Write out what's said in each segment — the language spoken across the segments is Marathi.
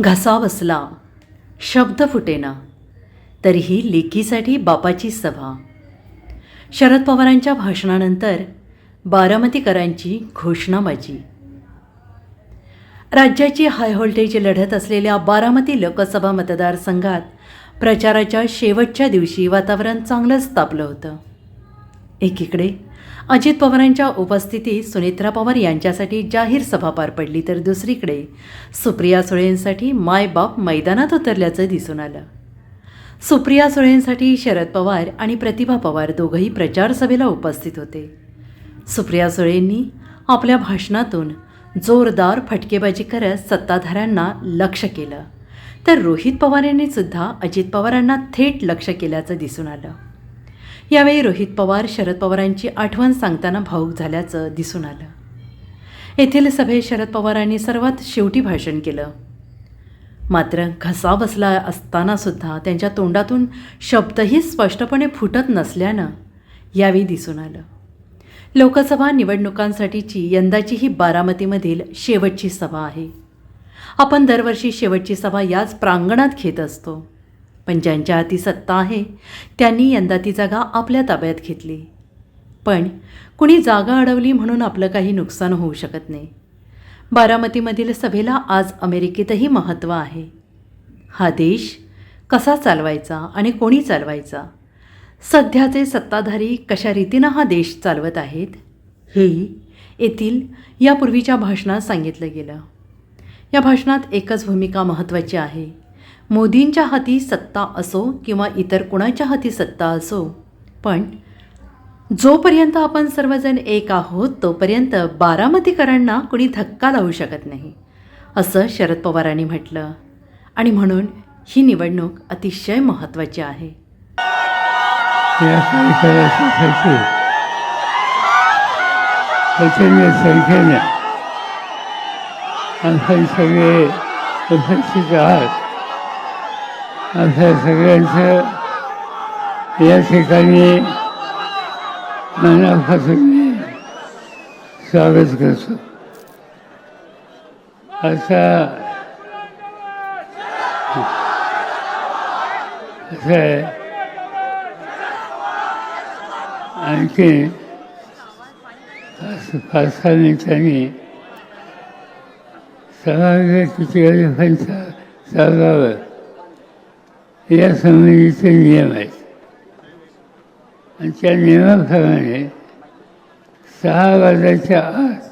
घसा बसला. शब्द फुटेना. तरीही लेकीसाठी बापाची सभा. शरद पवारांच्या भाषणानंतर बारामतीकरांची घोषणाबाजी राज्याची हाय व्होल्टेज लढत असलेल्या बारामती लोकसभा मतदारसंघात प्रचाराच्या शेवटच्या दिवशी वातावरण चांगलंच तापलं होतं. एकीकडे अजित पवारांच्या उपस्थितीत सुनेत्रा पवार यांच्यासाठी जाहीर सभा पार पडली तर दुसरीकडे. सुप्रिया सुळेंसाठी मायबाप मैदानात उतरल्याचं दिसून आलं. सुप्रिया सुळेंसाठी शरद पवार आणि प्रतिभा पवार दोघंही प्रचार सभेला उपस्थित होते. सुप्रिया सुळेंनी आपल्या भाषणातून जोरदार फटकेबाजी करत सत्ताधाऱ्यांना लक्ष केलं. तर रोहित पवार यांनीसुद्धा अजित पवारांना थेट लक्ष केल्याचं दिसून आलं. यावेळी रोहित पवार शरद पवारांची आठवण सांगताना भाऊक झाल्याचं दिसून आलं. येथील सभेत शरद पवारांनी सर्वात शेवटी भाषण केलं. मात्र घसा बसला असतानासुद्धा त्यांच्या तोंडातून शब्दही स्पष्टपणे फुटत नसल्यानं यावेळी दिसून आलं. लोकसभा निवडणुकांसाठीची यंदाची ही बारामतीमधील शेवटची सभा आहे. आपण दरवर्षी शेवटची सभा याच प्रांगणात घेत असतो. पण ज्यांच्या हाती सत्ता आहे. त्यांनी यंदा ती जागा आपल्या ताब्यात घेतली. पण कुणी जागा अडवली म्हणून आपलं काही नुकसान होऊ शकत नाही. बारामतीमधील सभेला आज अमेरिकेतही महत्त्व आहे. हा देश कसा चालवायचा आणि कोणी चालवायचा? सध्याचे सत्ताधारी कशा रीतीनं हा देश चालवत आहेत? हेही येथील यापूर्वीच्या भाषणात सांगितलं गेलं. या भाषणात एकच भूमिका महत्त्वाची आहे. मोदींच्या हाती सत्ता असो किंवा इतर कुणाच्या हाती सत्ता असो. पण जोपर्यंत आपण सर्वजण एक आहोत तोपर्यंत बारामतीकरांना कुणी धक्का लावू शकत नाही असं शरद पवारांनी म्हटलं. आणि म्हणून ही निवडणूक अतिशय महत्त्वाची आहे. संख्येने सगळे उपस्थित आहात असं सगळ्यांचं या ठिकाणी मनापासून मी स्वागत करतो. असा असं आहे आणखी पाच त्यांनी सहा मिनिटांनी किती वाजेपर्यंत चालवावं. या संबंधीचे नियम आहेत. आणि त्या नियमाप्रमाणे सहा वाजायच्या आत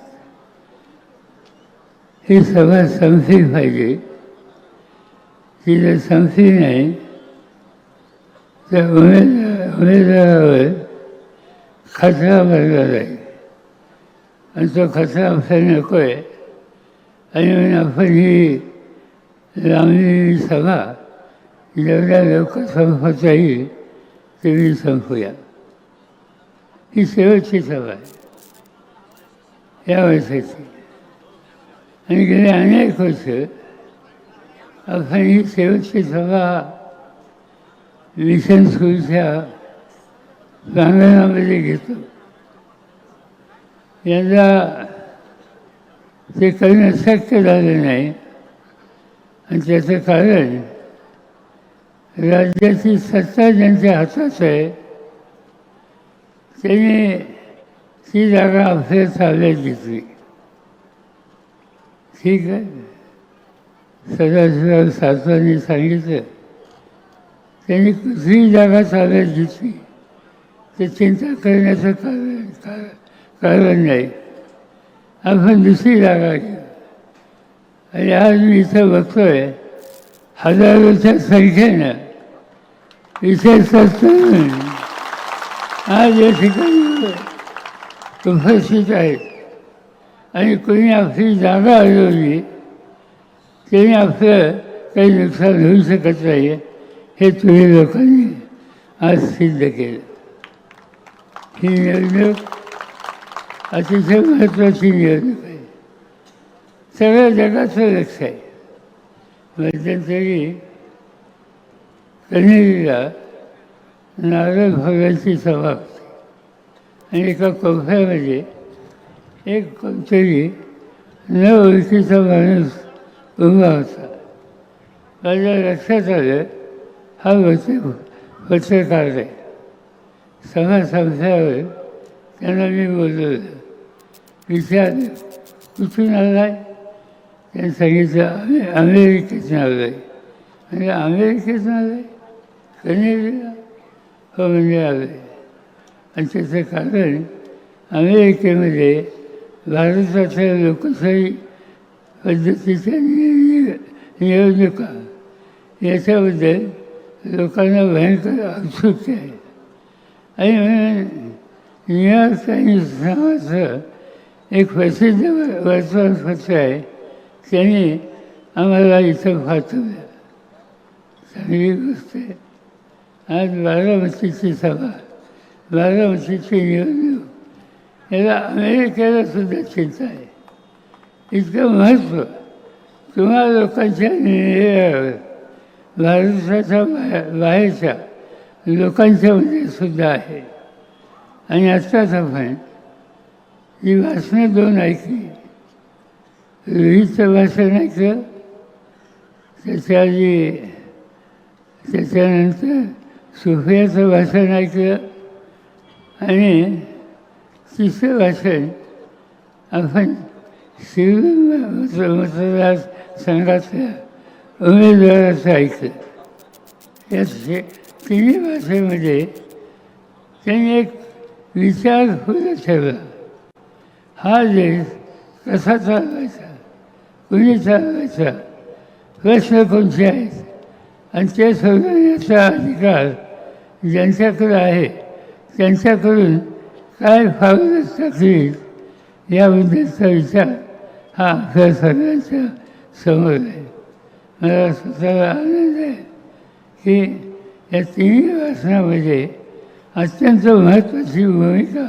ही सभा संपली पाहिजे. ती जर संपली नाही तर उमेदवार उमेदवारावर खतरा भरला जाईल. आणि तो खतरा आपल्याला नको आहे आणि आपण ही लांबलेली सभा जेवढ्या लवकर संपवता येईल तेवढी संपूया. ही शेवटची सभा आहे. या वर्षाची. आणि गेले अनेक वर्ष आपण ही शेवटची सभा मिशन स्कूलच्या प्रांगणामध्ये घेतो. यंदा ते करणं शक्य झालं नाही. आणि त्याचं कारण राज्याची सत्ता ज्यांच्या हातात आहे. त्यांनी ती जागा आपल्या ताब्यात घेतली. ठीक आहे. सदाशिवराव सातवांनी सांगितलं. त्यांनी कुठली जागा ताब्यात घेतली? ते चिंता करण्याचं कारण कारण नाही. आपण दुसरी जागा घेऊ. आणि आज मी इथं बघतोय हजारोच्या संख्येनं विशेष तरुण आज या ठिकाणी उपस्थित आहेत आणि कोणी आपली जागा अडवली त्यांनी आपलं काही नुकसान होऊ शकत नाही हे तुम्ही लोकांनी आज सिद्ध केलं. ही निवडणूक अतिशय महत्त्वाची निवडणूक आहे. सगळ्या जगाचं लक्ष आहे. मध्यंतरी कनेरीला नारळ भागाची सभा होती. आणि एका कोफऱ्यामध्ये एक कोणतरी न ओळखीचा माणूस उभा होता. माझ्या लक्षात आलं हा वचे पत्रकार आहे समाज संपल्यावर त्यांना मी बोलवलं. विचारलं कुठून आलाय? त्यांनी सांगितलं आम्ही अमेरिकेतून आलो आहे म्हणजे अमेरिकेतून आलं आहे त्यांनी हो म्हणजे आले आणि त्याचं कारण अमेरिकेमध्ये भारताच्या लोकशाही पद्धतीच्या निवडणुका याच्याबद्दल लोकांना भयंकर उत्सुकता आहे आणि म्हणून न्यूयॉर्क टाइम्स नावाचं एक प्रसिद्ध वर्तमानपत्र आहे त्यांनी आम्हाला इथं पाठवलं चांगली गोष्ट आहे आज बारामतीची सभा बारामतीची निवडणूक याला अमेरिकेला सुद्धा चिंता आहे. इतकं महत्त्व तुम्हा लोकांच्या निर्णयावर भारताच्या बाहेर बाहेरच्या लोकांच्यामध्ये सुद्धा आहे. आणि आत्ताच आपण ही भाषणं दोन ऐकली. रोहितचं भाषण ऐकलं. त्याच्या आधी त्याच्यानंतर सुफियाचं भाषण ऐकलं आणि तिसरं भाषण आपण शिव मतदार संघातल्या उमेदवाराचं ऐकलं. या तिन्ही भाषेमध्ये त्यांनी एक विचार खुला ठेवला. हा देश कसा चालवायचा? कुणी चालवायचा? प्रश्न कोणते आहेत? आणि ते सोडवण्याचा अधिकार ज्यांच्याकडे आहे त्यांच्याकडून काय फावलं टाकली याबद्दलचा विचार हा आपल्या सगळ्यांच्या समोर आहे. मला स्वतःला आनंद आहे की या तिन्ही वाचनामध्ये अत्यंत महत्त्वाची भूमिका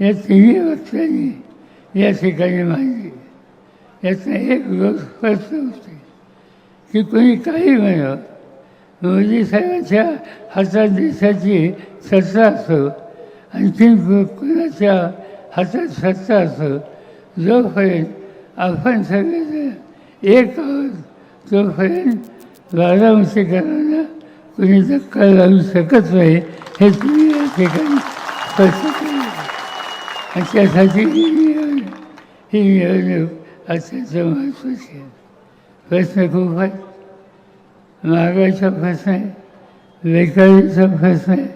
या तिन्ही वक्त्यांनी या ठिकाणी मांडली. यातनं एक गोष्ट स्पष्ट होते की कोणी काही म्हणत साहेबांच्या हातात देशाची सत्ता असो आणखीन कुणाच्या हातात सत्ता असो जोपर्यंत आपण सगळेजण एक आहोत तोपर्यंत करायला कोणी धक्का लावू शकत नाही हे तुम्ही या ठिकाणी स्पष्ट केलं आणि त्यासाठी ही निवडणूक ही निवडणूक अत्यंत महत्त्वाची आहे. प्रश्न खूप आहे. महागाईचा प्रश्न आहे? बेकारीचा प्रश्न आहे?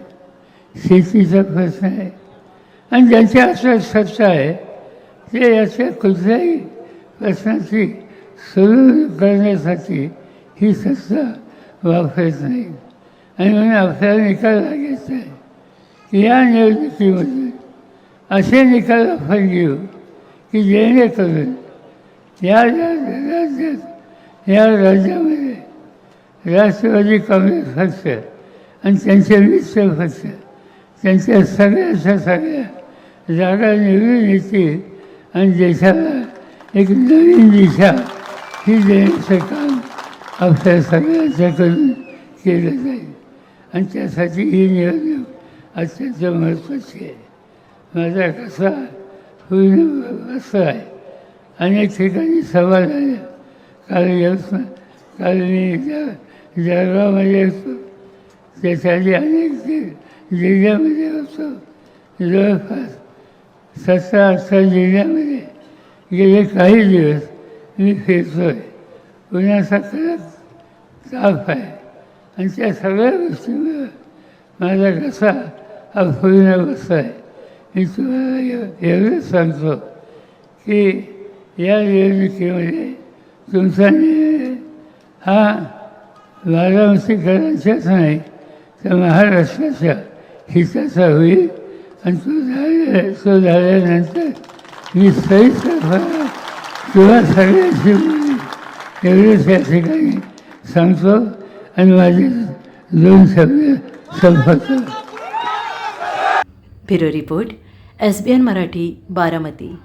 शेतीचा प्रश्न आहे? आणि ज्यांच्या असं सत्ता आहे ते याच्या कुठल्याही प्रश्नाची सुरू करण्यासाठी ही सत्ता वापरत नाही. आणि म्हणून आपल्याला निकाल लागायचा आहे की या निवडणुकीमध्ये असे निकाल आपण घेऊ की जेणेकरून या राज्यात या राज्यामध्ये राष्ट्रवादी काँग्रेस पक्ष आणि त्यांचे मित्र पक्ष त्यांच्या सगळ्याच्या सगळ्या जागा निवडून येतील. आणि देशाला एक नवीन दिशा ही देण्याचं काम आपल्या सगळ्याच्याकडून केलं जाईल. आणि त्यासाठी ही निवडणूक अत्यंत महत्त्वाची आहे. माझा कसा पूर्ण असं आहे. अनेक ठिकाणी सभा झाल्या काल यवतमाळ काल मी जळगावमध्ये असतो त्यासाठी अनेक जिल्ह्यामध्ये होतो जवळपास सतरा अठरा जिल्ह्यामध्ये गेले काही दिवस मी फिरतो आहे पुण्याचा कडक ताप आहे. आणि त्या सगळ्या गोष्टीमुळं माझा कसा हा पूर्ण बसला आहे. मी तुम्हाला एवढंच सांगतो की या निवडणुकीमध्ये तुमचा निर्णय हा बारामतीकरांच्याच नाही. तर महाराष्ट्राच्या हिताचा होईल. आणि तो झाल्या तो झाल्यानंतर मी सहितपणा किंवा सगळ्यांची बोली एवढंच या ठिकाणी सांगतो. आणि माझे दोन शब्द संपवतो. Bureau report S B N Marathi Baramati.